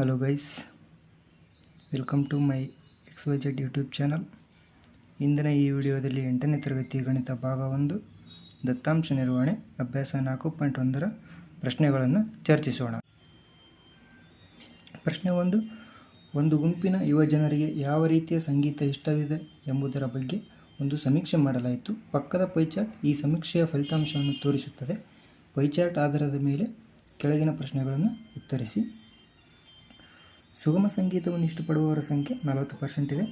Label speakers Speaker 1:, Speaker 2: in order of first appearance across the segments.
Speaker 1: Hello guys welcome to my X Y Z YouTube channel ಇಂದಿನ ಈ ವಿಡಿಯೋದಲ್ಲಿ ಎಂಟನೇ ತರಗತಿ ಗಣಿತ ಭಾಗ ಒಂದು, ದತ್ತಾಂಶ ನಿರ್ವಹಣೆ, ಅಭ್ಯಾಸ ನಾಲ್ಕು ಪಾಯಿಂಟ್ ಒಂದರ ಪ್ರಶ್ನೆಗಳನ್ನು ಚರ್ಚಿಸೋಣ. ಪ್ರಶ್ನೆ ಒಂದು ಒಂದು ಗುಂಪಿನ ಯುವ ಜನರಿಗೆ ಯಾವ ರೀತಿಯ ಸಂಗೀತ ಇಷ್ಟವಿದೆ ಎಂಬುದರ ಬಗ್ಗೆ ಒಂದು ಸಮೀಕ್ಷೆ ಮಾಡಲಾಯಿತು. ಪಕ್ಕದ ಪೈಚಾರ್ಟ್ ಈ ಸಮೀಕ್ಷೆಯ ಫಲಿತಾಂಶವನ್ನು ತೋರಿಸುತ್ತದೆ. ಪೈಚಾರ್ಟ್ ಆಧಾರದ ಮೇಲೆ ಕೆಳಗಿನ ಪ್ರಶ್ನೆಗಳನ್ನು ಉತ್ತರಿಸಿ. ಸುಗಮ ಸಂಗೀತವನ್ನು ಇಷ್ಟಪಡುವವರ ಸಂಖ್ಯೆ ನಲವತ್ತು ಪರ್ಸೆಂಟ್ ಇದೆ.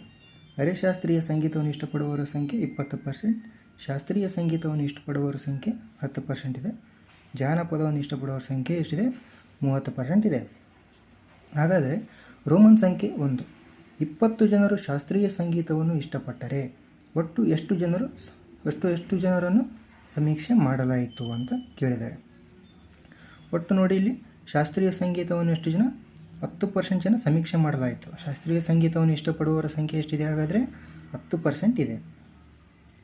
Speaker 1: ಅರೆಶಾಸ್ತ್ರೀಯ ಸಂಗೀತವನ್ನು ಇಷ್ಟಪಡುವವರ ಸಂಖ್ಯೆ ಇಪ್ಪತ್ತು ಪರ್ಸೆಂಟ್ ಶಾಸ್ತ್ರೀಯ ಸಂಗೀತವನ್ನು ಇಷ್ಟಪಡುವವರ ಸಂಖ್ಯೆ ಹತ್ತು ಪರ್ಸೆಂಟ್ ಇದೆ. ಜಾನಪದವನ್ನು ಇಷ್ಟಪಡುವವರ ಸಂಖ್ಯೆ ಎಷ್ಟಿದೆ? ಮೂವತ್ತು ಪರ್ಸೆಂಟ್ ಇದೆ. ಹಾಗಾದರೆ ರೋಮನ್ ಸಂಖ್ಯೆ ಒಂದು. ಇಪ್ಪತ್ತು ಜನರು ಶಾಸ್ತ್ರೀಯ ಸಂಗೀತವನ್ನು ಇಷ್ಟಪಟ್ಟರೆ ಒಟ್ಟು ಎಷ್ಟು ಜನರು ಎಷ್ಟು ಎಷ್ಟು ಜನರನ್ನು ಸಮೀಕ್ಷೆ ಮಾಡಲಾಯಿತು ಅಂತ ಕೇಳಿದ್ದಾರೆ ಒಟ್ಟು ನೋಡಿ ಇಲ್ಲಿ, ಶಾಸ್ತ್ರೀಯ ಸಂಗೀತವನ್ನು ಎಷ್ಟು ಜನ ಹತ್ತು ಪರ್ಸೆಂಟ್ ಜನ ಸಮೀಕ್ಷೆ ಮಾಡಲಾಯಿತು. ಶಾಸ್ತ್ರೀಯ ಸಂಗೀತವನ್ನು ಇಷ್ಟಪಡುವವರ ಸಂಖ್ಯೆ ಎಷ್ಟಿದೆ? ಹಾಗಾದರೆ ಹತ್ತು ಪರ್ಸೆಂಟ್ ಇದೆ.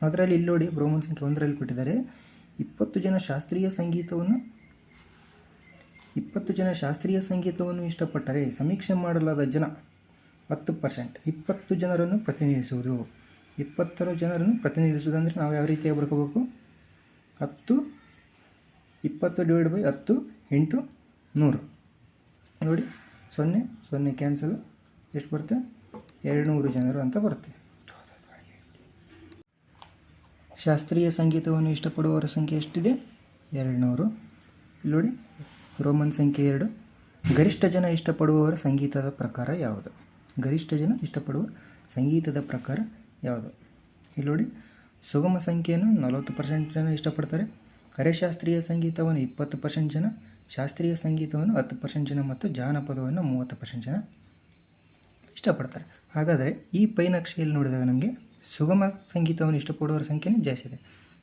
Speaker 1: ಅದರಲ್ಲಿ ಇಲ್ಲಿ ನೋಡಿ ಬ್ರೋಮನ್ ಸಂಖ್ಯೆ ಒಂದರಲ್ಲಿ ಕೊಟ್ಟಿದ್ದಾರೆ. ಇಪ್ಪತ್ತು ಜನ ಶಾಸ್ತ್ರೀಯ ಸಂಗೀತವನ್ನು, ಇಪ್ಪತ್ತು ಜನ ಶಾಸ್ತ್ರೀಯ ಸಂಗೀತವನ್ನು ಇಷ್ಟಪಟ್ಟರೆ ಸಮೀಕ್ಷೆ ಮಾಡಲಾದ ಜನ ಹತ್ತು ಪರ್ಸೆಂಟ್ ಇಪ್ಪತ್ತು ಜನರನ್ನು ಪ್ರತಿನಿಧಿಸುವುದು. ಇಪ್ಪತ್ತರ ಜನರನ್ನು ಪ್ರತಿನಿಧಿಸುವುದು ಅಂದರೆ ನಾವು ಯಾವ ರೀತಿಯಾಗಿ ಬರ್ಕೋಬೇಕು? ಹತ್ತು, ಇಪ್ಪತ್ತು ಡಿವೈಡ್ ಬೈ ಹತ್ತು, ಎಂಟು, ನೂರು. ನೋಡಿ. ಸೊನ್ನೆ ಸೊನ್ನೆ ಕ್ಯಾನ್ಸಲ್ ಎಷ್ಟು ಬರುತ್ತೆ? ಎರಡು ನೂರು ಜನರು ಅಂತ ಬರುತ್ತೆ. ಶಾಸ್ತ್ರೀಯ ಸಂಗೀತವನ್ನು ಇಷ್ಟಪಡುವವರ ಸಂಖ್ಯೆ ಎಷ್ಟಿದೆ? ಎರಡು ನೂರು ಇಲ್ಲಿ ನೋಡಿ, ರೋಮನ್ ಸಂಖ್ಯೆ ಎರಡು. ಗರಿಷ್ಠ ಜನ ಇಷ್ಟಪಡುವವರ ಸಂಗೀತದ ಪ್ರಕಾರ ಯಾವುದು? ಗರಿಷ್ಠ ಜನ ಇಷ್ಟಪಡುವ ಸಂಗೀತದ ಪ್ರಕಾರ ಯಾವುದು? ಇಲ್ಲಿ ನೋಡಿ, ಸುಗಮ ಸಂಖ್ಯೆಯನ್ನು ನಲವತ್ತು ಪರ್ಸೆಂಟ್ ಜನ ಇಷ್ಟಪಡ್ತಾರೆ. ಅರೆಶಾಸ್ತ್ರೀಯ ಸಂಗೀತವನ್ನು ಇಪ್ಪತ್ತು ಪರ್ಸೆಂಟ್ ಜನ ಶಾಸ್ತ್ರೀಯ ಸಂಗೀತವನ್ನು ಹತ್ತು ಪರ್ಸೆಂಟ್ ಜನ ಮತ್ತು ಜಾನಪದವನ್ನು ಮೂವತ್ತು ಪರ್ಸೆಂಟ್ ಜನ ಇಷ್ಟಪಡ್ತಾರೆ. ಹಾಗಾದರೆ ಈ ಪೈನಕ್ಷೆಯಲ್ಲಿ ನೋಡಿದಾಗ ನಮಗೆ ಸುಗಮ ಸಂಗೀತವನ್ನು ಇಷ್ಟಪಡುವವರ ಸಂಖ್ಯೆನೇ ಜಾಸ್ತಿ ಇದೆ.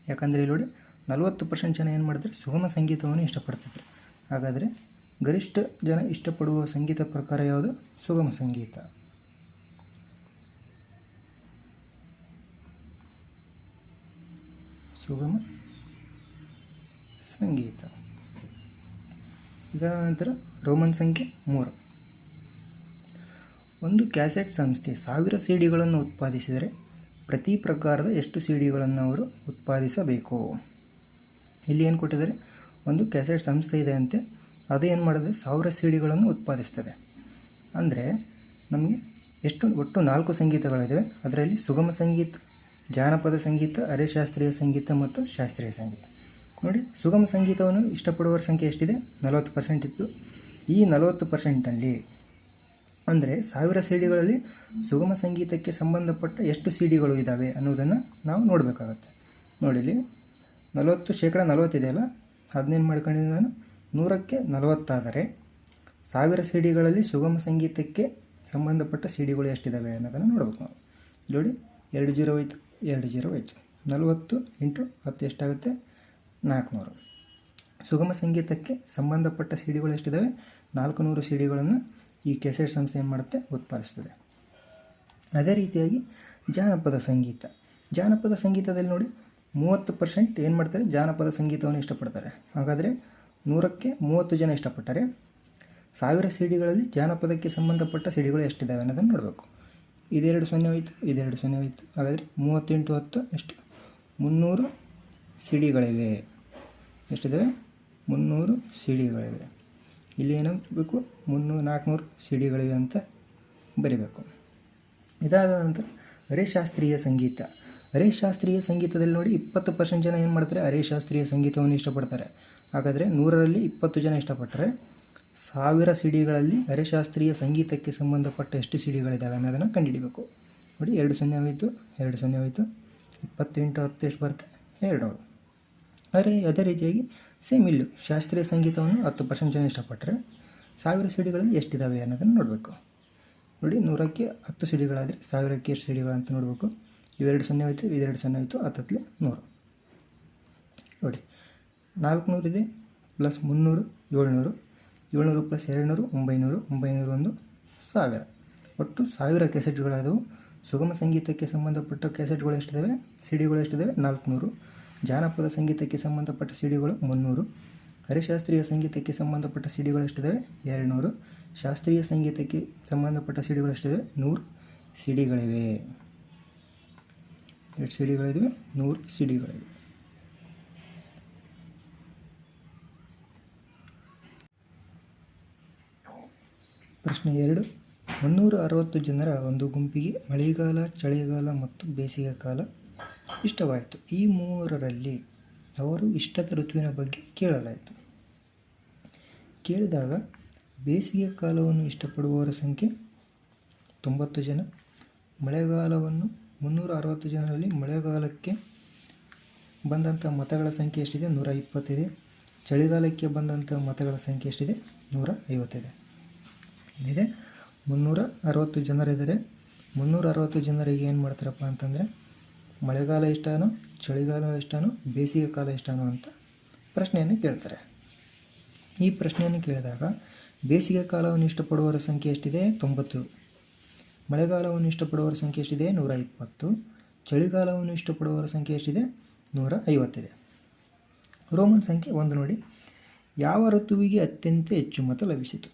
Speaker 1: ಯಾಕಂದರೆ ಇಲ್ಲಿ ನೋಡಿ ನಲವತ್ತು ಪರ್ಸೆಂಟ್ ಜನ ಏನು ಮಾಡಿದ್ರೆ? ಸುಗಮ ಸಂಗೀತವನ್ನು ಇಷ್ಟಪಡ್ತಿದ್ರು. ಹಾಗಾದರೆ ಗರಿಷ್ಠ ಜನ ಇಷ್ಟಪಡುವ ಸಂಗೀತ ಪ್ರಕಾರ ಯಾವುದು? ಸುಗಮ ಸಂಗೀತ. ಸುಗಮ ಸಂಗೀತ. ಇದರ ನಂತರ ರೋಮನ್ ಸಂಖ್ಯೆ ಮೂರು. ಒಂದು ಕ್ಯಾಸೆಟ್ ಸಂಸ್ಥೆ ಸಾವಿರ ಸಿ ಡಿಗಳನ್ನು ಉತ್ಪಾದಿಸಿದರೆ ಪ್ರತಿ ಪ್ರಕಾರದ ಎಷ್ಟು ಸಿ ಡಿಗಳನ್ನು ಅವರು ಉತ್ಪಾದಿಸಬೇಕು? ಇಲ್ಲಿ ಏನು ಕೊಟ್ಟಿದ್ದಾರೆ? ಒಂದು ಕ್ಯಾಸೆಟ್ ಸಂಸ್ಥೆ ಇದೆ ಅಂತೆ. ಅದು ಏನು ಮಾಡಿದ್ರೆ ಸಾವಿರ ಸಿ ಡಿಗಳನ್ನು ಉತ್ಪಾದಿಸ್ತದೆ. ಅಂದರೆ ನಮಗೆ ಎಷ್ಟು ಒಟ್ಟು ನಾಲ್ಕು ಸಂಗೀತಗಳಿವೆ ಅದರಲ್ಲಿ ಸುಗಮ ಸಂಗೀತ, ಜಾನಪದ ಸಂಗೀತ, ಅರೆಶಾಸ್ತ್ರೀಯ ಸಂಗೀತ ಮತ್ತು ಶಾಸ್ತ್ರೀಯ ಸಂಗೀತ. ನೋಡಿ, ಸುಗಮ ಸಂಗೀತವನ್ನು ಇಷ್ಟಪಡುವವರ ಸಂಖ್ಯೆ ಎಷ್ಟಿದೆ? ನಲವತ್ತು ಪರ್ಸೆಂಟ್ ಇತ್ತು. ಈ ನಲವತ್ತು ಪರ್ಸೆಂಟಲ್ಲಿ ಅಂದರೆ ಸಾವಿರ ಸಿ ಡಿಗಳಲ್ಲಿ ಸುಗಮ ಸಂಗೀತಕ್ಕೆ ಸಂಬಂಧಪಟ್ಟ ಎಷ್ಟು ಸಿ ಡಿಗಳು ಇದ್ದಾವೆ ಅನ್ನೋದನ್ನು ನಾವು ನೋಡಬೇಕಾಗತ್ತೆ. ನೋಡಿಲಿ ನಲವತ್ತು ಶೇಕಡ ನಲವತ್ತಿದೆಯಲ್ಲ ಅದನ್ನೇನು ಮಾಡ್ಕೊಂಡಿದ್ದೀನಿ ನಾನು. ನೂರಕ್ಕೆ ನಲವತ್ತಾದರೆ ಸಾವಿರ ಸಿ ಡಿಗಳಲ್ಲಿ ಸುಗಮ ಸಂಗೀತಕ್ಕೆ ಸಂಬಂಧಪಟ್ಟ ಸಿ ಡಿಗಳು ಎಷ್ಟಿದ್ದಾವೆ ಅನ್ನೋದನ್ನು ನೋಡ್ಬೇಕು ನಾವು. ನೋಡಿ, ಎರಡು ಜೀರೋ ಹೋಯ್ತು, ಎರಡು ಜೀರೋ ಹೋಯ್ತು. ನಲವತ್ತು ಇಂಟು ಹತ್ತು ಎಷ್ಟಾಗುತ್ತೆ? ನಾಲ್ಕುನೂರು. ಸುಗಮ ಸಂಗೀತಕ್ಕೆ ಸಂಬಂಧಪಟ್ಟ ಸಿ ಡಿಗಳು ಎಷ್ಟಿದ್ದಾವೆ ನಾಲ್ಕು ನೂರು ಸಿ ಡಿಗಳನ್ನು ಈ ಕೆಸೆಟ್ ಸಂಸ್ಥೆ ಏನು ಮಾಡುತ್ತೆ? ಉತ್ಪಾದಿಸ್ತದೆ. ಅದೇ ರೀತಿಯಾಗಿ ಜಾನಪದ ಸಂಗೀತ. ಜಾನಪದ ಸಂಗೀತದಲ್ಲಿ ನೋಡಿ, ಮೂವತ್ತು ಪರ್ಸೆಂಟ್ ಏನು ಮಾಡ್ತಾರೆ? ಜಾನಪದ ಸಂಗೀತವನ್ನು ಇಷ್ಟಪಡ್ತಾರೆ. ಹಾಗಾದರೆ ನೂರಕ್ಕೆ ಮೂವತ್ತು ಜನ ಇಷ್ಟಪಟ್ಟರೆ ಸಾವಿರ ಸಿ ಡಿಗಳಲ್ಲಿ ಜಾನಪದಕ್ಕೆ ಸಂಬಂಧಪಟ್ಟ ಸಿ ಡಿಗಳು ಎಷ್ಟಿದ್ದಾವೆ ಅನ್ನೋದನ್ನು ನೋಡಬೇಕು. ಇದೆರಡು ಸೊನ್ನೆ ಹೋಯಿತು, ಇದೆರಡು ಸೊನ್ನೆ ಹೋಯಿತು. ಹಾಗಾದರೆ ಮೂವತ್ತೆಂಟು ಹತ್ತು ಎಷ್ಟು ಮುನ್ನೂರು ಸಿ ಡಿಗಳಿವೆ ಎಷ್ಟಿದ್ದಾವೆ ಮುನ್ನೂರು ಸಿಡಿಗಳಿವೆ. ಇಲ್ಲಿ ಏನು ಬೇಕು ಮುನ್ನೂರು, ನಾಲ್ಕುನೂರು ಸಿಡಿಗಳಿವೆ ಅಂತ ಬರಿಬೇಕು. ಇದಾದ ನಂತರ ಅರೆಶಾಸ್ತ್ರೀಯ ಸಂಗೀತ. ಅರೆಶಾಸ್ತ್ರೀಯ ಸಂಗೀತದಲ್ಲಿ ನೋಡಿ ಇಪ್ಪತ್ತು ಪರ್ಸೆಂಟ್ ಜನ ಏನು ಮಾಡ್ತಾರೆ? ಅರೆಶಾಸ್ತ್ರೀಯ ಸಂಗೀತವನ್ನು ಇಷ್ಟಪಡ್ತಾರೆ. ಹಾಗಾದರೆ ನೂರರಲ್ಲಿ ಇಪ್ಪತ್ತು ಜನ ಇಷ್ಟಪಟ್ಟರೆ ಸಾವಿರ ಸಿಡಿಗಳಲ್ಲಿ ಅರೆಶಾಸ್ತ್ರೀಯ ಸಂಗೀತಕ್ಕೆ ಸಂಬಂಧಪಟ್ಟ ಎಷ್ಟು ಸಿಡಿಗಳಿದ್ದಾವೆ ಅನ್ನೋದನ್ನು ಕಂಡುಹಿಡಿಬೇಕು. ನೋಡಿ, ಎರಡು ಸೊನ್ನೆ ಹೋಯಿತು, ಎರಡು ಸೊನ್ನೆ ಹೋಯಿತು, ಇಪ್ಪತ್ತೆಂಟು, ಹತ್ತು ಎಷ್ಟು ಬರುತ್ತೆ? ಎರಡು ಆದರೆ ಅದೇ ರೀತಿಯಾಗಿ ಸೇಮ್ ಇಲ್ಲು. ಶಾಸ್ತ್ರೀಯ ಸಂಗೀತವನ್ನು ಹತ್ತು ಪರ್ಸೆಂಟ್ ಜನ ಇಷ್ಟಪಟ್ಟರೆ ಸಾವಿರ ಸಿಡಿಗಳಲ್ಲಿ ಎಷ್ಟಿದ್ದಾವೆ ಅನ್ನೋದನ್ನು ನೋಡಬೇಕು. ನೋಡಿ, ನೂರಕ್ಕೆ ಹತ್ತು ಸಿಡಿಗಳಾದರೆ ಸಾವಿರಕ್ಕೆ ಎಷ್ಟು ಸಿಡಿಗಳು ಅಂತ ನೋಡಬೇಕು. ಇವೆರಡು ಸೊನ್ನೆ ಆಯಿತು ಇದೆರಡು ಸೊನ್ನೆ ಆಯಿತು ಹತ್ತತ್ತಲೆ ನೂರು. ನೋಡಿ ನಾಲ್ಕುನೂರು ಇದೆ ಪ್ಲಸ್ ಮುನ್ನೂರು, ಏಳ್ನೂರು. ಏಳ್ನೂರು ಪ್ಲಸ್ ಎರಡುನೂರು, ಒಂಬೈನೂರು. ಒಂಬೈನೂರು ಒಂದು ಸಾವಿರ. ಒಟ್ಟು ಸಾವಿರ ಕೆಸೆಟ್ಗಳಾದವು ಸುಗಮ ಸಂಗೀತಕ್ಕೆ ಸಂಬಂಧಪಟ್ಟ ಕೆಸೆಟ್ಗಳು ಎಷ್ಟಿದ್ದಾವೆ ಸಿಡಿಗಳು ಎಷ್ಟಿದ್ದಾವೆ ನಾಲ್ಕುನೂರು ಜಾನಪದ ಸಂಗೀತಕ್ಕೆ ಸಂಬಂಧಪಟ್ಟ ಸಿಡಿಗಳು ಮುನ್ನೂರು, ಹರಿಶಾಸ್ತ್ರೀಯ ಸಂಗೀತಕ್ಕೆ ಸಂಬಂಧಪಟ್ಟ ಸಿಡಿಗಳು ಎಷ್ಟಿದ್ದಾವೆ ಎರಡು ನೂರು ಶಾಸ್ತ್ರೀಯ ಸಂಗೀತಕ್ಕೆ ಸಂಬಂಧಪಟ್ಟ ಸಿಡಿಗಳು ಎಷ್ಟಿವೆ ನೂರು ಸಿಡಿಗಳಿವೆ. ಎಷ್ಟು ಸಿಡಿಗಳಿವೆ ನೂರು ಸಿಡಿಗಳಿವೆ. ಪ್ರಶ್ನೆ ಎರಡು. ಮುನ್ನೂರ ಅರವತ್ತು ಜನರ ಒಂದು ಗುಂಪಿಗೆ ಮಳೆಗಾಲ, ಚಳಿಗಾಲ ಮತ್ತು ಬೇಸಿಗೆ ಕಾಲ ಇಷ್ಟವಾಯಿತು. ಈ ಮೂವರಲ್ಲಿ ಅವರು ಇಷ್ಟದ ಋತುವಿನ ಬಗ್ಗೆ ಕೇಳಲಾಯಿತು. ಕೇಳಿದಾಗ ಬೇಸಿಗೆ ಕಾಲವನ್ನು ಇಷ್ಟಪಡುವವರ ಸಂಖ್ಯೆ ತೊಂಬತ್ತು ಜನ, ಮಳೆಗಾಲವನ್ನು ಮುನ್ನೂರ ಅರವತ್ತು ಜನರಲ್ಲಿ ಮಳೆಗಾಲಕ್ಕೆ ಬಂದಂಥ ಮತಗಳ ಸಂಖ್ಯೆ ಎಷ್ಟಿದೆ? ನೂರ ಇಪ್ಪತ್ತಿದೆ ಚಳಿಗಾಲಕ್ಕೆ ಬಂದಂಥ ಮತಗಳ ಸಂಖ್ಯೆ ಎಷ್ಟಿದೆ? ನೂರ ಐವತ್ತಿದೆ ಏನಿದೆ? ಮುನ್ನೂರ ಅರವತ್ತು ಜನರಿದ್ದಾರೆ. ಮುನ್ನೂರ ಅರವತ್ತು ಜನರಿಗೆ ಏನು ಮಾಡ್ತಾರಪ್ಪ ಅಂತಂದರೆ ಮಳೆಗಾಲ ಇಷ್ಟನೋ ಚಳಿಗಾಲ ಇಷ್ಟನೋ ಬೇಸಿಗೆ ಕಾಲ ಇಷ್ಟನೋ ಅಂತ ಪ್ರಶ್ನೆಯನ್ನು ಕೇಳ್ತಾರೆ. ಈ ಪ್ರಶ್ನೆಯನ್ನು ಕೇಳಿದಾಗ ಬೇಸಿಗೆ ಕಾಲವನ್ನು ಇಷ್ಟಪಡುವವರ ಸಂಖ್ಯೆ ಎಷ್ಟಿದೆ? ತೊಂಬತ್ತು. ಮಳೆಗಾಲವನ್ನು ಇಷ್ಟಪಡುವವರ ಸಂಖ್ಯೆ ಎಷ್ಟಿದೆ? ನೂರ ಇಪ್ಪತ್ತು. ಚಳಿಗಾಲವನ್ನು ಇಷ್ಟಪಡುವವರ ಸಂಖ್ಯೆ ಎಷ್ಟಿದೆ? ನೂರ ಐವತ್ತಿದೆ. ರೋಮನ್ ಸಂಖ್ಯೆ ಒಂದು ನೋಡಿ. ಯಾವ ಋತುವಿಗೆ ಅತ್ಯಂತ ಹೆಚ್ಚು ಮತ ಲಭಿಸಿತು?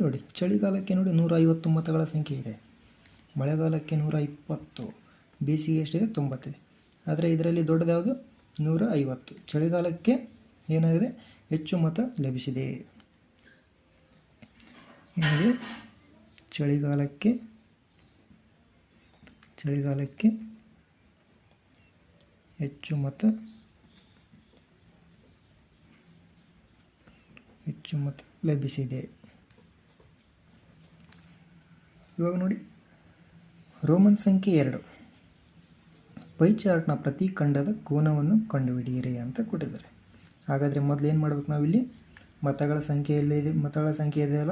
Speaker 1: ನೋಡಿ, ಚಳಿಗಾಲಕ್ಕೆ ನೋಡಿ ನೂರ ಐವತ್ತು ಮತಗಳ ಸಂಖ್ಯೆ ಇದೆ. ಮಳೆಗಾಲಕ್ಕೆ ನೂರ ಇಪ್ಪತ್ತು. ಬೇಸಿಗೆ ಎಷ್ಟಿದೆ ತೊಂಬತ್ತಿದೆ. ಆದರೆ ಇದರಲ್ಲಿ ದೊಡ್ಡದು ಯಾವುದು? ನೂರ ಐವತ್ತು ಚಳಿಗಾಲಕ್ಕೆ ಏನಾಗಿದೆ? ಹೆಚ್ಚು ಮತ ಲಭಿಸಿದೆ. ಏನಿದೆ ಚಳಿಗಾಲಕ್ಕೆ ಚಳಿಗಾಲಕ್ಕೆ ಹೆಚ್ಚು ಮತ ಹೆಚ್ಚು ಮತ ಲಭಿಸಿದೆ. ಇವಾಗ ನೋಡಿ. ರೋಮನ್ ಸಂಖ್ಯೆ ಎರಡು. ಪೈ ಚಾರ್ಟ್ನ ಪ್ರತಿ ಖಂಡದ ಕೋನವನ್ನು ಕಂಡುಹಿಡಿಯಿರಿ ಅಂತ ಕೊಟ್ಟಿದ್ದಾರೆ. ಹಾಗಾದರೆ ಮೊದಲು ಏನು ಮಾಡ್ಬೇಕು ನಾವಿಲ್ಲಿ? ಮತಗಳ ಸಂಖ್ಯೆ ಇದೆ? ಮತಗಳ ಸಂಖ್ಯೆ ಇದೆಯಲ್ಲ?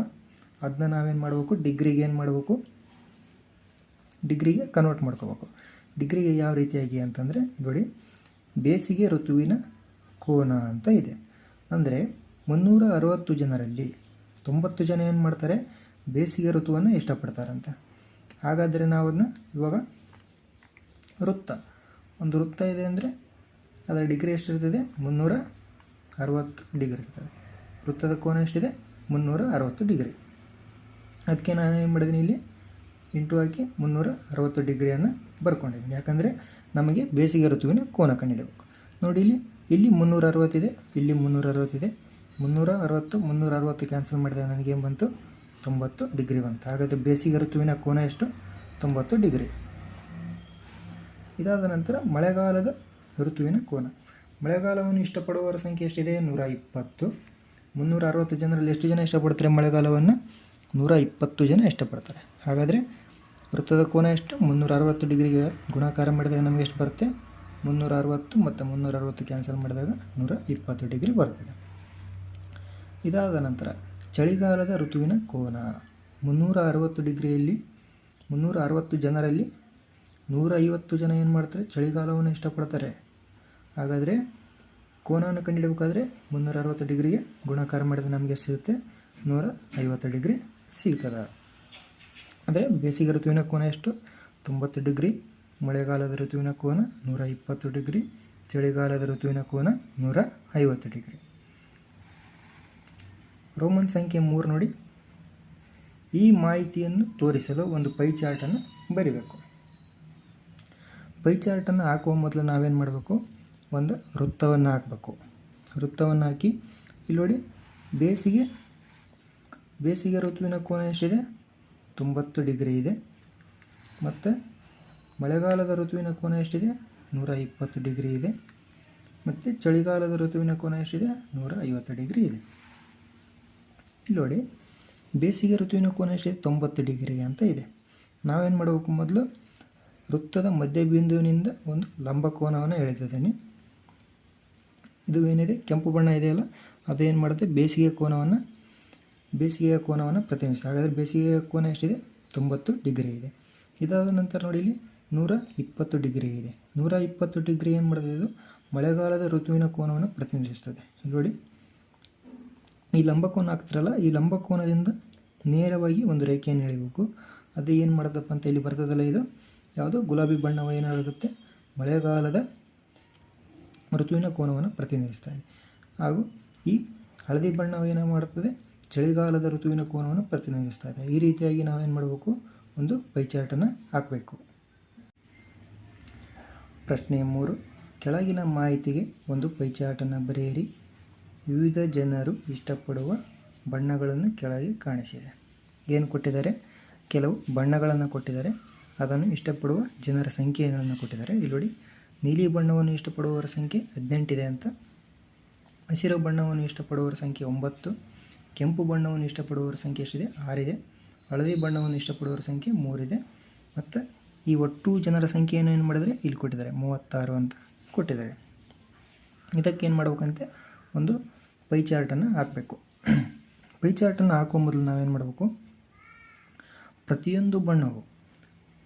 Speaker 1: ಅದನ್ನ ನಾವೇನು ಮಾಡಬೇಕು? ಡಿಗ್ರಿಗೆ ಏನು ಮಾಡಬೇಕು? ಡಿಗ್ರಿಗೆ ಕನ್ವರ್ಟ್ ಮಾಡ್ಕೋಬೇಕು. ಡಿಗ್ರಿಗೆ ಯಾವ ರೀತಿಯಾಗಿ ಅಂತಂದರೆ, ನೋಡಿ, ಬೇಸಿಗೆ ಋತುವಿನ ಕೋನ ಅಂತ ಇದೆ. ಅಂದರೆ ಮುನ್ನೂರ ಅರವತ್ತು ಜನರಲ್ಲಿ ತೊಂಬತ್ತು ಜನ ಏನು ಮಾಡ್ತಾರೆ? ಬೇಸಿಗೆ ಋತುವನ್ನು ಇಷ್ಟಪಡ್ತಾರಂತೆ. ಹಾಗಾದರೆ ನಾವು ಅದನ್ನ ಇವಾಗ ವೃತ್ತ. ಒಂದು ವೃತ್ತ ಇದೆ ಅಂದರೆ ಅದರ ಡಿಗ್ರಿ ಎಷ್ಟಿರ್ತದೆ? ಮುನ್ನೂರ ಅರವತ್ತು ಡಿಗ್ರಿ ಇರ್ತದೆ. ವೃತ್ತದ ಕೋನ ಎಷ್ಟಿದೆ? ಮುನ್ನೂರ ಅರವತ್ತು ಡಿಗ್ರಿ ಅದಕ್ಕೆ ನಾನು ಏನು ಮಾಡಿದ್ದೀನಿ ಇಲ್ಲಿ? ಇಂಟು ಹಾಕಿ ಮುನ್ನೂರ ಅರವತ್ತು ಡಿಗ್ರಿಯನ್ನು ಬರ್ಕೊಂಡಿದ್ದೀನಿ ಯಾಕಂದರೆ ನಮಗೆ ಬೇಸಿಗೆ ಋತುವಿನ ಕೋನ ಕಂಡುಹಿಡಬೇಕು ನೋಡಿ ಇಲ್ಲಿ ಇಲ್ಲಿ ಮುನ್ನೂರ ಅರವತ್ತಿದೆ ಇಲ್ಲಿ ಮುನ್ನೂರ ಅರವತ್ತಿದೆ ಮುನ್ನೂರ ಅರವತ್ತು ಮುನ್ನೂರ ಅರವತ್ತು ಕ್ಯಾನ್ಸಲ್ ಮಾಡಿದಾಗ ನನಗೇನು ಬಂತು? ತೊಂಬತ್ತು ಡಿಗ್ರಿ ಬಂತು. ಹಾಗಾದರೆ ಬೇಸಿಗೆ ಋತುವಿನ ಕೋನ ಎಷ್ಟು? ತೊಂಬತ್ತು ಡಿಗ್ರಿ ಇದಾದ ನಂತರ ಮಳೆಗಾಲದ ಋತುವಿನ ಕೋನ. ಮಳೆಗಾಲವನ್ನು ಇಷ್ಟಪಡುವವರ ಸಂಖ್ಯೆ ಎಷ್ಟಿದೆ? ನೂರ ಇಪ್ಪತ್ತು ಮುನ್ನೂರ ಅರವತ್ತು ಜನರಲ್ಲಿ ಎಷ್ಟು ಜನ ಇಷ್ಟಪಡ್ತಾರೆ ಮಳೆಗಾಲವನ್ನು? ನೂರ ಇಪ್ಪತ್ತು ಜನ ಇಷ್ಟಪಡ್ತಾರೆ. ಹಾಗಾದರೆ ವೃತ್ತದ ಕೋನ ಎಷ್ಟು? ಮುನ್ನೂರ ಅರವತ್ತು ಡಿಗ್ರಿಗೆ ಗುಣಾಕಾರ ಮಾಡಿದಾಗ ನಮಗೆ ಎಷ್ಟು ಬರುತ್ತೆ? ಮುನ್ನೂರ ಅರವತ್ತು ಮತ್ತು ಮುನ್ನೂರ ಅರವತ್ತು ಕ್ಯಾನ್ಸಲ್ ಮಾಡಿದಾಗ ನೂರ ಇಪ್ಪತ್ತು ಡಿಗ್ರಿ ಬರ್ತದೆ ಇದಾದ ನಂತರ ಚಳಿಗಾಲದ ಋತುವಿನ ಕೋನ. ಮುನ್ನೂರ ಅರವತ್ತು ಡಿಗ್ರಿಯಲ್ಲಿ ಮುನ್ನೂರ ಅರವತ್ತು ಜನರಲ್ಲಿ ನೂರ ಐವತ್ತು ಜನ ಏನು ಮಾಡ್ತಾರೆ? ಚಳಿಗಾಲವನ್ನು ಇಷ್ಟಪಡ್ತಾರೆ. ಹಾಗಾದರೆ ಕೋನವನ್ನು ಕಂಡುಹಿಡಬೇಕಾದ್ರೆ ಮುನ್ನೂರ ಅರವತ್ತು ಡಿಗ್ರಿಗೆ ಗುಣಾಕಾರ ಮಾಡಿದ್ರೆ ನಮಗೆ ಸಿಗುತ್ತೆ? ನೂರ ಐವತ್ತು ಡಿಗ್ರಿ ಸಿಗ್ತದೆ. ಅಂದರೆ ಬೇಸಿಗೆ ಋತುವಿನ ಕೋನ ಎಷ್ಟು? ತೊಂಬತ್ತು ಡಿಗ್ರಿ, ಮಳೆಗಾಲದ ಋತುವಿನ ಕೋನ ನೂರ ಇಪ್ಪತ್ತು ಡಿಗ್ರಿ, ಚಳಿಗಾಲದ ಋತುವಿನ ಕೋನ ನೂರ ಐವತ್ತು ಡಿಗ್ರಿ. ರೋಮನ್ ಸಂಖ್ಯೆ ಮೂರು ನೋಡಿ. ಈ ಮಾಹಿತಿಯನ್ನು ತೋರಿಸಲು ಒಂದು ಪೈ ಚಾರ್ಟನ್ನು ಬರಿಬೇಕು. ಪೈ ಚಾರ್ಟನ್ನು ಹಾಕುವ ಮೊದಲು ನಾವೇನು ಮಾಡಬೇಕು? ಒಂದು ವೃತ್ತವನ್ನು ಹಾಕಬೇಕು. ವೃತ್ತವನ್ನು ಹಾಕಿ, ಇಲ್ಲಿ ನೋಡಿ, ಬೇಸಿಗೆ ಬೇಸಿಗೆ ಋತುವಿನ ಕೋನ ಎಷ್ಟಿದೆ? ತೊಂಬತ್ತು ಡಿಗ್ರಿ ಇದೆ. ಮತ್ತು ಮಳೆಗಾಲದ ಋತುವಿನ ಕೋನ ಎಷ್ಟಿದೆ? ನೂರ ಇಪ್ಪತ್ತು ಡಿಗ್ರಿ ಇದೆ. ಮತ್ತು ಚಳಿಗಾಲದ ಋತುವಿನ ಕೋನ ಎಷ್ಟಿದೆ? ನೂರ ಐವತ್ತು ಡಿಗ್ರಿ ಇದೆ. ಇಲ್ಲಿ ನೋಡಿ, ಬೇಸಿಗೆ ಋತುವಿನ ಕೋನ ಎಷ್ಟಿದೆ? ತೊಂಬತ್ತು ಡಿಗ್ರಿ ಅಂತ ಇದೆ. ನಾವೇನು ಮಾಡಬೇಕು ಮೊದಲು? ವೃತ್ತದ ಮಧ್ಯಬಿಂದುವಿನಿಂದ ಒಂದು ಲಂಬ ಕೋನವನ್ನು ಎಳೆದಿದ್ದೇನೆ. ಇದು ಏನಿದೆ? ಕೆಂಪು ಬಣ್ಣ ಇದೆಯಲ್ಲ? ಅದೇನು ಮಾಡುತ್ತೆ? ಬೇಸಿಗೆ ಕೋನವನ್ನು, ಬೇಸಿಗೆಯ ಕೋನವನ್ನು ಪ್ರತಿನಿಧಿಸುತ್ತೆ. ಹಾಗಾದರೆ ಬೇಸಿಗೆಯ ಕೋನ ಎಷ್ಟಿದೆ? ತೊಂಬತ್ತು ಡಿಗ್ರಿ ಇದೆ. ಇದಾದ ನಂತರ ನೋಡಿ ಇಲ್ಲಿ ನೂರ ಇಪ್ಪತ್ತು ಡಿಗ್ರಿ ಇದೆ. ನೂರ ಇಪ್ಪತ್ತು ಡಿಗ್ರಿ ಏನು ಮಾಡುತ್ತೆ ಇದು? ಮಳೆಗಾಲದ ಋತುವಿನ ಕೋನವನ್ನು ಪ್ರತಿನಿಧಿಸುತ್ತದೆ ನೋಡಿ. ಈ ಲಂಬಕೋನ ಹಾಕ್ತಿರಲ್ಲ, ಈ ಲಂಬಕೋನದಿಂದ ನೇರವಾಗಿ ಒಂದು ರೇಖೆಯನ್ನು ಎಳಿಬೇಕು. ಅದು ಏನು ಮಾಡುತ್ತಪ್ಪ ಅಂತ ಇಲ್ಲಿ ಬರ್ತದಲ್ಲ ಇದು? ಯಾವುದು? ಗುಲಾಬಿ ಬಣ್ಣವು ಏನಾಗುತ್ತೆ? ಮಳೆಗಾಲದ ಋತುವಿನ ಕೋನವನ್ನು ಪ್ರತಿನಿಧಿಸ್ತಾ ಇದೆ. ಹಾಗೂ ಈ ಹಳದಿ ಬಣ್ಣವು ಏನ ಮಾಡುತ್ತದೆ ಚಳಿಗಾಲದ ಋತುವಿನ ಕೋನವನ್ನು ಪ್ರತಿನಿಧಿಸ್ತಾ ಇದೆ. ಈ ರೀತಿಯಾಗಿ ನಾವೇನು ಮಾಡಬೇಕು? ಒಂದು ಪೈಚಾರ್ಟನ್ನು ಹಾಕಬೇಕು. ಪ್ರಶ್ನೆ ಮೂರು. ಕೆಳಗಿನ ಮಾಹಿತಿಗೆ ಒಂದು ಪೈಚಾರ್ಟನ್ನು ಬರೆಯಿರಿ. ವಿವಿಧ ಜನರು ಇಷ್ಟಪಡುವ ಬಣ್ಣಗಳನ್ನು ಕೆಳಗೆ ಕಾಣಿಸಿದೆ. ಏನು ಕೊಟ್ಟಿದ್ದಾರೆ? ಕೆಲವು ಬಣ್ಣಗಳನ್ನು ಕೊಟ್ಟಿದ್ದಾರೆ. ಅದನ್ನು ಇಷ್ಟಪಡುವ ಜನರ ಸಂಖ್ಯೆಯನ್ನು ಕೊಟ್ಟಿದ್ದಾರೆ. ಇಲ್ಲಿ ನೋಡಿ, ನೀಲಿ ಬಣ್ಣವನ್ನು ಇಷ್ಟಪಡುವವರ ಸಂಖ್ಯೆ ಹದಿನೆಂಟಿದೆ ಅಂತ. ಹಸಿರು ಬಣ್ಣವನ್ನು ಇಷ್ಟಪಡುವವರ ಸಂಖ್ಯೆ ಒಂಬತ್ತು. ಕೆಂಪು ಬಣ್ಣವನ್ನು ಇಷ್ಟಪಡುವವರ ಸಂಖ್ಯೆ ಎಷ್ಟಿದೆ? ಆರಿದೆ. ಹಳದಿ ಬಣ್ಣವನ್ನು ಇಷ್ಟಪಡುವವರ ಸಂಖ್ಯೆ ಮೂರಿದೆ. ಮತ್ತು ಈ ಒಟ್ಟು ಜನರ ಸಂಖ್ಯೆಯನ್ನು ಏನು ಮಾಡಿದರೆ? ಇಲ್ಲಿ ಕೊಟ್ಟಿದ್ದಾರೆ. ಮೂವತ್ತಾರು ಅಂತ ಕೊಟ್ಟಿದ್ದಾರೆ. ಇದಕ್ಕೆ ಏನು ಮಾಡ್ಬೇಕಂತೆ? ಒಂದು ಪೈ ಚಾರ್ಟನ್ನು ಹಾಕಬೇಕು. ಪೈ ಚಾರ್ಟನ್ನು ಹಾಕೋ ಮೊದಲು ನಾವೇನು ಮಾಡಬೇಕು? ಪ್ರತಿಯೊಂದು ಬಣ್ಣವು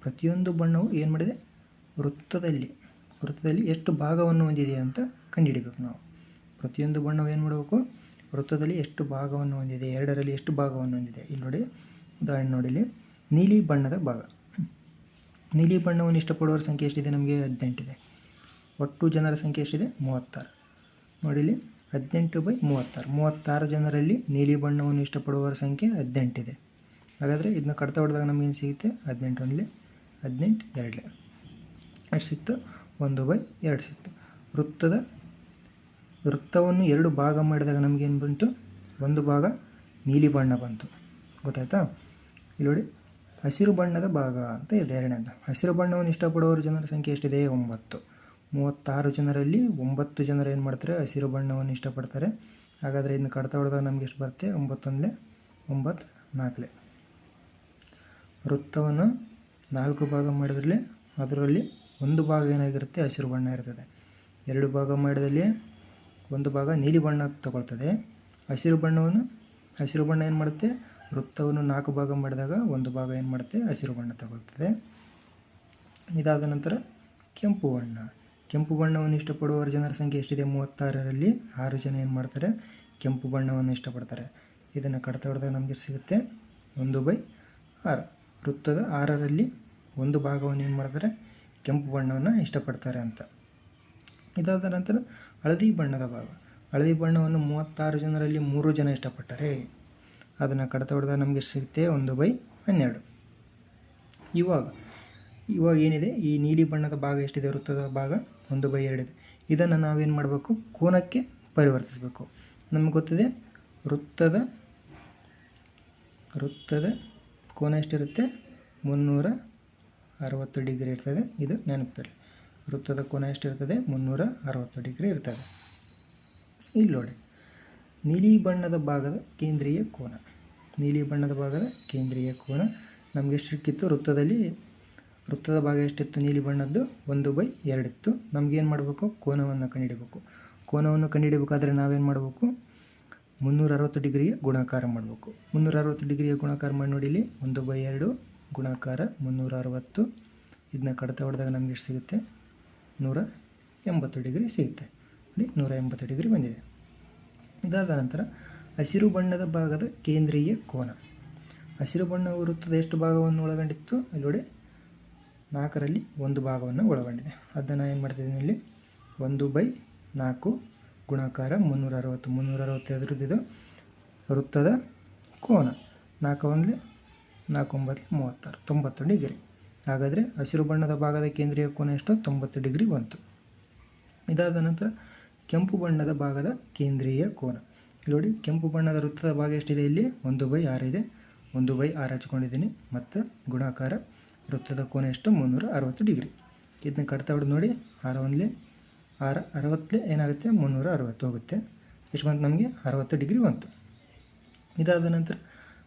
Speaker 1: ಪ್ರತಿಯೊಂದು ಬಣ್ಣವು ಏನು ಮಾಡಿದೆ? ವೃತ್ತದಲ್ಲಿ. ವೃತ್ತದಲ್ಲಿ ಎಷ್ಟು ಭಾಗವನ್ನು ಹೊಂದಿದೆ ಅಂತ ಕಂಡುಹಿಡಬೇಕು ನಾವು. ಪ್ರತಿಯೊಂದು ಬಣ್ಣವು ಏನು ಮಾಡಬೇಕು? ವೃತ್ತದಲ್ಲಿ ಎಷ್ಟು ಭಾಗವನ್ನು ಹೊಂದಿದೆ? ಎರಡರಲ್ಲಿ ಎಷ್ಟು ಭಾಗವನ್ನು ಹೊಂದಿದೆ? ಇಲ್ಲಿ ನೋಡಿ. ಉದಾಹರಣೆ ನೋಡಿ ಇಲ್ಲಿ ನೀಲಿ ಬಣ್ಣದ ಭಾಗ. ನೀಲಿ ಬಣ್ಣವನ್ನು ಇಷ್ಟಪಡುವವರ ಸಂಖ್ಯೆ ಎಷ್ಟಿದೆ ನಮಗೆ? ಹದಿನೆಂಟಿದೆ. ಒಟ್ಟು ಜನರ ಸಂಖ್ಯೆ ಎಷ್ಟಿದೆ? ಮೂವತ್ತಾರು. ನೋಡಿ ಇಲ್ಲಿ ಹದಿನೆಂಟು ಬೈ ಮೂವತ್ತಾರು. ಮೂವತ್ತಾರು ಜನರಲ್ಲಿ ನೀಲಿ ಬಣ್ಣವನ್ನು ಇಷ್ಟಪಡುವವರ ಸಂಖ್ಯೆ ಹದಿನೆಂಟಿದೆ. ಹಾಗಾದರೆ ಇದನ್ನ ಕಡ್ತಾ ಹೊಡೆದಾಗ ನಮಗೇನು ಸಿಗುತ್ತೆ? ಹದಿನೆಂಟರಲ್ಲಿ ಹದಿನೆಂಟು ಎರಡು ಎಷ್ಟು ಸಿಕ್ತು ಒಂದು ಬೈ ಎರಡು ಸಿಕ್ತು ವೃತ್ತದ, ವೃತ್ತವನ್ನು ಎರಡು ಭಾಗ ಮಾಡಿದಾಗ ನಮಗೇನು ಬಂತು? ಒಂದು ಭಾಗ ನೀಲಿ ಬಣ್ಣ ಬಂತು. ಗೊತ್ತಾಯ್ತಾ? ಇಲ್ಲಿ ನೋಡಿ, ಹಸಿರು ಬಣ್ಣದ ಭಾಗ ಅಂತ ಇದೆ ಎರಡನೇದು. ಹಸಿರು ಬಣ್ಣವನ್ನು ಇಷ್ಟಪಡುವವರ ಜನರ ಸಂಖ್ಯೆ ಎಷ್ಟಿದೆ? ಒಂಬತ್ತು. ಮೂವತ್ತಾರು ಜನರಲ್ಲಿ ಒಂಬತ್ತು ಜನರು ಏನು ಮಾಡ್ತಾರೆ? ಹಸಿರು ಬಣ್ಣವನ್ನು ಇಷ್ಟಪಡ್ತಾರೆ. ಹಾಗಾದರೆ ಇದನ್ನು ಕಡತ ಹೊಡೆದಾಗ ನಮ್ಗೆ ಎಷ್ಟು ಬರುತ್ತೆ? ಒಂಬತ್ತೊಂದಲೇ ಒಂಬತ್ತು ನಾಲ್ಕಲೆ ವೃತ್ತವನ್ನು ನಾಲ್ಕು ಭಾಗ ಮಾಡಿದ್ರಲ್ಲಿ ಅದರಲ್ಲಿ ಒಂದು ಭಾಗ ಏನಾಗಿರುತ್ತೆ ಹಸಿರು ಬಣ್ಣ ಇರ್ತದೆ. ಎರಡು ಭಾಗ ಮಾಡಿದಲ್ಲಿ ಒಂದು ಭಾಗ ನೀಲಿ ಬಣ್ಣ ತಗೊಳ್ತದೆ. ಹಸಿರು ಬಣ್ಣವನ್ನು ಹಸಿರು ಬಣ್ಣ ಏನು ಮಾಡುತ್ತೆ? ವೃತ್ತವನ್ನು ನಾಲ್ಕು ಭಾಗ ಮಾಡಿದಾಗ ಒಂದು ಭಾಗ ಏನು ಮಾಡುತ್ತೆ? ಹಸಿರು ಬಣ್ಣ ತಗೊಳ್ತದೆ. ಇದಾದ ನಂತರ ಕೆಂಪು ಬಣ್ಣ. ಕೆಂಪು ಬಣ್ಣವನ್ನು ಇಷ್ಟಪಡುವವರ ಜನರ ಸಂಖ್ಯೆ ಎಷ್ಟಿದೆ? ಮೂವತ್ತಾರರಲ್ಲಿ ಆರು ಜನ ಏನು ಮಾಡ್ತಾರೆ? ಕೆಂಪು ಬಣ್ಣವನ್ನು ಇಷ್ಟಪಡ್ತಾರೆ. ಇದನ್ನು ಕಡತ ಹೊಡೆದಾಗ ನಮಗೆ ಸಿಗುತ್ತೆ ಒಂದು ಬೈ ಆರು. ವೃತ್ತದ ಆರರಲ್ಲಿ ಒಂದು ಭಾಗವನ್ನು ಏನು ಮಾಡ್ತಾರೆ? ಕೆಂಪು ಬಣ್ಣವನ್ನು ಇಷ್ಟಪಡ್ತಾರೆ ಅಂತ. ಇದಾದ ನಂತರ ಹಳದಿ ಬಣ್ಣದ ಭಾಗ. ಹಳದಿ ಬಣ್ಣವನ್ನು ಮೂವತ್ತಾರು ಜನರಲ್ಲಿ ಮೂರು ಜನ ಇಷ್ಟಪಟ್ಟರೆ ಅದನ್ನು ಕಡತ ಹೊಡೆದಾಗ ನಮಗೆ ಸಿಗುತ್ತೆ ಒಂದು ಬೈ ಹನ್ನೆರಡು. ಇವಾಗ ಇವಾಗ ಏನಿದೆ? ಈ ನೀಲಿ ಬಣ್ಣದ ಭಾಗ ಎಷ್ಟಿದೆ? ವೃತ್ತದ ಭಾಗ ಒಂದು ಬೈ ಎರಡಿದೆ ಇದನ್ನು ನಾವೇನು ಮಾಡಬೇಕು? ಕೋನಕ್ಕೆ ಪರಿವರ್ತಿಸಬೇಕು. ನಮಗೆ ಗೊತ್ತಿದೆ, ವೃತ್ತದ ವೃತ್ತದ ಕೋನ ಎಷ್ಟಿರುತ್ತೆ? ಮುನ್ನೂರ ಅರವತ್ತು ಡಿಗ್ರಿ ಇರ್ತದೆ. ಇದು ನೆನಪಿರಲಿ ವೃತ್ತದ ಕೋನ ಎಷ್ಟಿರ್ತದೆ? ಮುನ್ನೂರ ಅರವತ್ತು ಡಿಗ್ರಿ ಇರ್ತದೆ. ಇಲ್ಲಿ ನೋಡಿ. ನೀಲಿ ಬಣ್ಣದ ಭಾಗದ ಕೇಂದ್ರೀಯ ಕೋನ. ನೀಲಿ ಬಣ್ಣದ ಭಾಗದ ಕೇಂದ್ರೀಯ ಕೋನ. ನಮಗೆ ಸಿಕ್ಕಿತ್ತು? ವೃತ್ತದಲ್ಲಿ ವೃತ್ತದ ಭಾಗ ಎಷ್ಟಿತ್ತು? ನೀಲಿ ಬಣ್ಣದ್ದು ಒಂದು ಬೈ ಎರಡಿತ್ತು ನಮಗೇನು ಮಾಡಬೇಕು? ಕೋನವನ್ನು ಕಂಡುಹಿಡಬೇಕು. ಕೋನವನ್ನು ಕಂಡುಹಿಡಬೇಕಾದ್ರೆ ನಾವೇನು ಮಾಡಬೇಕು? ಮುನ್ನೂರ ಅರವತ್ತು ಡಿಗ್ರಿಯ ಗುಣಾಕಾರ ಮಾಡಬೇಕು. ಮುನ್ನೂರ ಅರವತ್ತು ಡಿಗ್ರಿಯ ಗುಣಾಕಾರ ಮಾಡಿ ನೋಡಿ ಇಲ್ಲಿ. ಒಂದು ಬೈ ಎರಡು ಗುಣಾಕಾರ ಮುನ್ನೂರ ಅರವತ್ತು ಇದನ್ನ ಕಡತ ಹೊಡೆದಾಗ ನಮಗೆ ಎಷ್ಟು ಸಿಗುತ್ತೆ? ನೂರ ಎಂಬತ್ತು ಡಿಗ್ರಿ ಸಿಗುತ್ತೆ. ನೋಡಿ, ನೂರ ಎಂಬತ್ತು ಡಿಗ್ರಿ ಬಂದಿದೆ. ಇದಾದ ನಂತರ ಹಸಿರು ಬಣ್ಣದ ಭಾಗದ ಕೇಂದ್ರೀಯ ಕೋನ. ಹಸಿರು ಬಣ್ಣ ವೃತ್ತದ ಎಷ್ಟು ಭಾಗವನ್ನು ಒಳಗೊಂಡಿತ್ತು? ಇಲ್ಲಿ ನೋಡಿ, ನಾಲ್ಕರಲ್ಲಿ ಒಂದು ಭಾಗವನ್ನು ಒಳಗೊಂಡಿದೆ. ಅದನ್ನು ಏನು ಮಾಡ್ತಿದ್ದೀನಿ ಇಲ್ಲಿ? ಒಂದು ಬೈ ನಾಲ್ಕು ಗುಣಾಕಾರ ಮುನ್ನೂರ ಅರವತ್ತು ಮುನ್ನೂರ ಅರವತ್ತು ಎದುರದ್ದು ವೃತ್ತದ ಕೋನ ನಾಲ್ಕು ಒಂದಲೇ ನಾಲ್ಕು ಒಂಬತ್ತು ಮೂವತ್ತಾರು, ತೊಂಬತ್ತು ಡಿಗ್ರಿ. ಹಾಗಾದರೆ ಹಸಿರು ಬಣ್ಣದ ಭಾಗದ ಕೇಂದ್ರೀಯ ಕೋನ ಎಷ್ಟು? ತೊಂಬತ್ತು ಡಿಗ್ರಿ ಬಂತು. ಇದಾದ ನಂತರ ಕೆಂಪು ಬಣ್ಣದ ಭಾಗದ ಕೇಂದ್ರೀಯ ಕೋನ. ನೋಡಿ, ಕೆಂಪು ಬಣ್ಣದ ವೃತ್ತದ ಭಾಗ ಎಷ್ಟಿದೆ ಇಲ್ಲಿ? ಒಂದು ಬೈ ಇದೆ. ಒಂದು ಬೈ ಆರು ಹಚ್ಕೊಂಡಿದ್ದೀನಿ. ಮತ್ತು ಗುಣಾಕಾರ ವೃತ್ತದ ಕೋನ ಎಷ್ಟು? ಮುನ್ನೂರ ಅರವತ್ತು ಡಿಗ್ರಿ. ಇದನ್ನ ಕಟ್ತಾ ಹೊಡೆದು ನೋಡಿ. ಆರು ಒಂದಲೇ ಆರು ಅರವತ್ತಲೇ ಏನಾಗುತ್ತೆ? ಮುನ್ನೂರ ಅರವತ್ತು ಹೋಗುತ್ತೆ. ಎಷ್ಟು ಬಂತು ನಮಗೆ? ಅರವತ್ತು ಡಿಗ್ರಿ ಬಂತು. ಇದಾದ ನಂತರ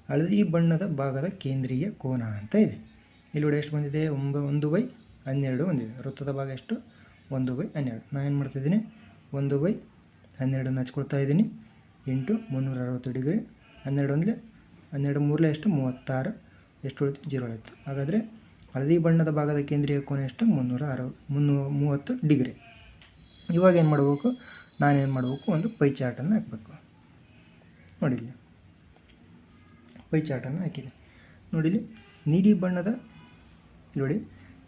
Speaker 1: ಹಳದಿ ಬಣ್ಣದ ಭಾಗದ ಕೇಂದ್ರೀಯ ಕೋನ ಅಂತ ಇದೆ. ಇಲ್ಲಿ ಎಷ್ಟು ಬಂದಿದೆ? ಒಂಬ, ಒಂದು ಬೈ ಹನ್ನೆರಡು ಬಂದಿದೆ. ವೃತ್ತದ ಭಾಗ ಎಷ್ಟು? ಒಂದು ಬೈ ಹನ್ನೆರಡು. ನಾನು ಏನು ಮಾಡ್ತಿದ್ದೀನಿ ಒಂದು ಬೈ ಹನ್ನೆರಡನ್ನು ಹಚ್ಕೊಳ್ತಾ ಇದ್ದೀನಿ. ಎಂಟು, ಮುನ್ನೂರ ಅರವತ್ತು ಡಿಗ್ರಿ. ಹನ್ನೆರಡು ಅಂದರೆ ಹನ್ನೆರಡು ಮೂರಲೇ ಎಷ್ಟು? ಮೂವತ್ತಾರು. ಎಷ್ಟು ಉಳಿತು? ಜೀರೋ ಉಳಿತು. ಹಾಗಾದರೆ ಹಳದಿ ಬಣ್ಣದ ಭಾಗದ ಕೇಂದ್ರೀಯ ಕೋನ ಎಷ್ಟು? ಮುನ್ನೂರ ಅರವ, ಮುನ್ನೂ, ಮೂವತ್ತು ಡಿಗ್ರಿ. ಇವಾಗ ಏನು ಮಾಡಬೇಕು? ನಾನೇನು ಮಾಡಬೇಕು? ಒಂದು ಪೈ ಚಾರ್ಟನ್ನು ಹಾಕಬೇಕು. ನೋಡಿ ಇಲ್ಲಿ ಪೈ ಚಾರ್ಟನ್ನು ಹಾಕಿದೆ. ನೋಡಿ ಇಲ್ಲಿ ನೀಲಿ ಬಣ್ಣದ ನೋಡಿ.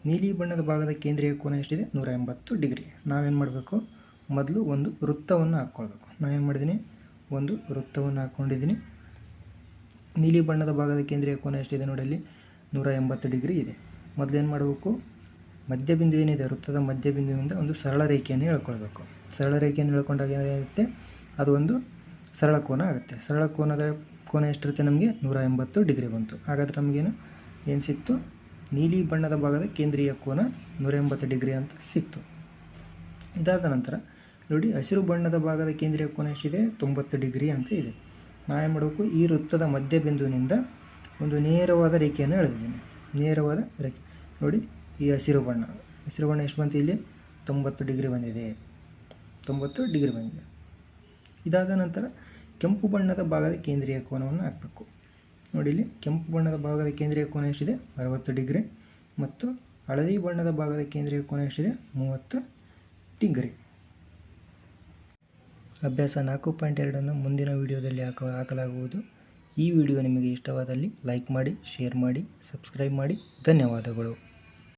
Speaker 1: ನೀಲಿ ಬಣ್ಣದ ಭಾಗದ ಕೇಂದ್ರೀಯ ಕೋನ ಎಷ್ಟಿದೆ? ನೂರ ಎಂಬತ್ತು ಡಿಗ್ರಿ. ನಾವೇನು ಮಾಡಬೇಕು? ಮೊದಲು ಒಂದು ವೃತ್ತವನ್ನು ಹಾಕ್ಕೊಳ್ಬೇಕು. ನಾವೇನು ಮಾಡಿದ್ದೀನಿ ಒಂದು ವೃತ್ತವನ್ನು ಹಾಕ್ಕೊಂಡಿದ್ದೀನಿ ನೀಲಿ ಬಣ್ಣದ ಭಾಗದ ಕೇಂದ್ರೀಯ ಕೋನ ಎಷ್ಟಿದೆ ನೋಡಿ ಅಲ್ಲಿ ನೂರ ಎಂಬತ್ತು ಡಿಗ್ರಿ ಇದೆ. ಮೊದಲೇನು ಮಾಡಬೇಕು? ಮಧ್ಯಬಿಂದು ಏನಿದೆ ವೃತ್ತದ ಮಧ್ಯಬಿಂದುವಿನಿಂದ ಒಂದು ಸರಳ ರೇಖೆಯನ್ನು ಹೇಳ್ಕೊಳ್ಬೇಕು. ಸರಳ ರೇಖೆಯನ್ನು ಹೇಳ್ಕೊಂಡಾಗ ಏನಾಗುತ್ತೆ? ಅದು ಒಂದು ಸರಳ ಕೋನ ಆಗುತ್ತೆ. ಸರಳ ಕೋನದ ಕೋನ ಎಷ್ಟಿರುತ್ತೆ ನಮಗೆ? ನೂರ ಎಂಬತ್ತು ಡಿಗ್ರಿ ಬಂತು. ಹಾಗಾದರೆ ನಮಗೇನು? ಏನು ಸಿಕ್ತು? ನೀಲಿ ಬಣ್ಣದ ಭಾಗದ ಕೇಂದ್ರೀಯ ಕೋನ ನೂರ ಎಂಬತ್ತು ಡಿಗ್ರಿ ಅಂತ ಸಿಕ್ತು. ಇದಾದ ನಂತರ ನೋಡಿ, ಹಸಿರು ಬಣ್ಣದ ಭಾಗದ ಕೇಂದ್ರೀಯ ಕೋನ ಎಷ್ಟಿದೆ? ತೊಂಬತ್ತು ಡಿಗ್ರಿ ಅಂತ ಇದೆ. ನಾವೇನು ಮಾಡಬೇಕು? ಈ ವೃತ್ತದ ಮಧ್ಯಬಿಂದುವಿನಿಂದ ಒಂದು ನೇರವಾದ ರೇಖೆಯನ್ನು ಎಳೆದಿದ್ದೇನೆ. ನೇರವಾದ ರೇಖೆ. ನೋಡಿ ಈ ಹಸಿರು ಬಣ್ಣ ಹಸಿರು ಬಣ್ಣ ಎಷ್ಟು ಬಂತು ಇಲ್ಲಿ? ತೊಂಬತ್ತು ಡಿಗ್ರಿ ಬಂದಿದೆ. ತೊಂಬತ್ತು ಡಿಗ್ರಿ ಬಂದಿದೆ. ಇದಾದ ನಂತರ ಕೆಂಪು ಬಣ್ಣದ ಭಾಗದ ಕೇಂದ್ರೀಯ ಕೋನವನ್ನು ಹಾಕಬೇಕು. ನೋಡಿ ಇಲ್ಲಿ, ಕೆಂಪು ಬಣ್ಣದ ಭಾಗದ ಕೇಂದ್ರೀಯ ಕೋನ ಎಷ್ಟಿದೆ? ಅರವತ್ತು ಡಿಗ್ರಿ. ಮತ್ತು ಹಳದಿ ಬಣ್ಣದ ಭಾಗದ ಕೇಂದ್ರೀಯ ಕೋನ ಎಷ್ಟಿದೆ? ಮೂವತ್ತು ಡಿಗ್ರಿ. ಅಭ್ಯಾಸ ನಾಲ್ಕು ಪಾಯಿಂಟ್ ಎರಡನ್ನು ಮುಂದಿನ ವಿಡಿಯೋದಲ್ಲಿ ಹಾಕ, ಹಾಕಲಾಗುವುದು. ಈ ವಿಡಿಯೋ ನಿಮಗೆ ಇಷ್ಟವಾದಲ್ಲಿ ಲೈಕ್ ಮಾಡಿ, ಶೇರ್ ಮಾಡಿ, ಸಬ್ಸ್ಕ್ರೈಬ್ ಮಾಡಿ. ಧನ್ಯವಾದಗಳು.